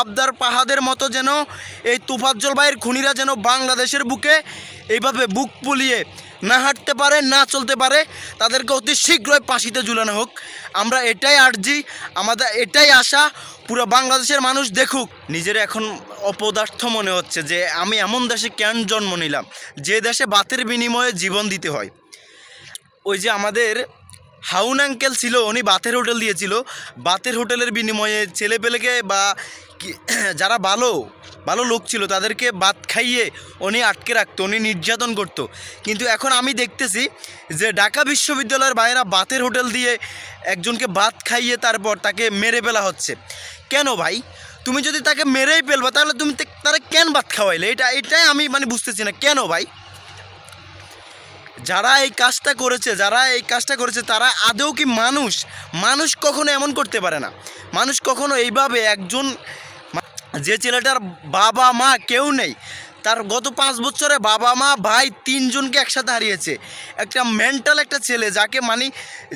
আবদার পাহাদের মতো যেন এই তুফাজ্জল ভাইয়ের খুনিরা যেন বাংলাদেশের বুকে এইভাবে বুক পুলিয়ে না হাঁটতে পারে, না চলতে পারে, তাদেরকে অতি শীঘ্রই পাশিতে ঝুলানো হোক। আমরা এটাই আর্জি, আমাদের এটাই আশা, পুরো বাংলাদেশের মানুষ দেখুক। নিজের এখন অপদার্থ মনে হচ্ছে যে আমি এমন দেশে কেন জন্ম নিলাম? যে দেশে বাতের বিনিময়ে জীবন দিতে হয়। ওই যে আমাদের হাউন আঙ্কেল ছিল, উনি বাতের হোটেল দিয়েছিল। বাতের হোটেলের বিনিময়ে ছেলেপেলেকে বা কি- যারা ভালো ভালো লোক ছিল, তাদেরকে ভাত খাইয়ে উনি আটকে রাখতো, উনি নির্যাতন করতো। কিন্তু এখন আমি দেখতেছি যে ঢাকা বিশ্ববিদ্যালয়ের বাইরা বাতের হোটেল দিয়ে একজনকে ভাত খাইয়ে তারপর তাকে মেরে ফেলা হচ্ছে। কেন ভাই? তুমি যদি তাকে মেরেই ফেলবা, তাহলে তুমি তারা কেন ভাত খাওয়াইলে? এটা, এটাই আমি মানে বুঝতেছি না। কেন ভাই? যারা এই কাজটা করেছে, যারা এই কাজটা করেছে, তারা আদৌ কি মানুষ? মানুষ কখনো এমন করতে পারে না। মানুষ কখনো এইভাবে একজন যে ছেলেটার বাবা মা কেউ নেই, তার গত পাঁচ বছরে বাবা মা, ভাই তিনজনকে একসাথে হারিয়েছে। একটা মেন্টাল একটা ছেলে, যাকে মানে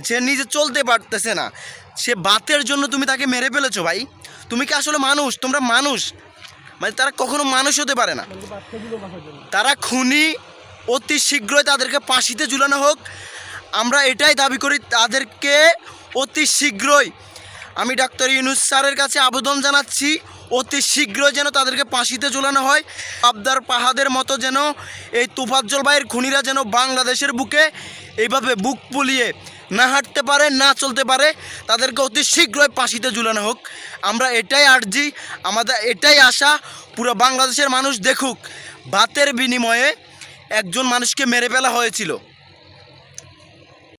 সে নিজে চলতে পারতেছে না। সে বাতের জন্য তুমি তাকে মেরে ফেলেছো ভাই। তুমি কি আসলে মানুষ? তোমরা মানুষ। মানে তারা কখনো মানুষ হতে পারে না। তারা খুনি অতি শীঘ্রই তাদেরকে ফাঁসিতে ঝুলানো হোক। আমরা এটাই দাবি করি, তাদেরকে অতি শীঘ্রই। আমি ডাক্তার ইউনুস স্যারের কাছে আবেদন জানাচ্ছি, অতি শীঘ্রই যেন তাদেরকে ফাঁসিতে ঝুলানো হয়। আবদার পাহাদের মতো যেন এই তুফাজ্জল ভাইয়ের খুনিরা যেন বাংলাদেশের বুকে এইভাবে বুক পুলিয়ে না হাঁটতে পারে, না চলতে পারে, তাদেরকে অতি শীঘ্রই ফাঁসিতে ঝুলানো হোক। আমরা এটাই আর্জি, আমাদের এটাই আশা, পুরো বাংলাদেশের মানুষ দেখুক। ভাতের বিনিময়ে একজন মানুষকে মেরে ফেলা হয়েছিল।